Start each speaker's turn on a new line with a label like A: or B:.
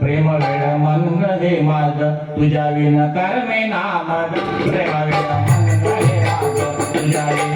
A: प्रेम वेळ म्हणून दे माझ तुझ्या विन कर्मे ना माझ प्रेम वेळ म्हणून दे तुझ्या विन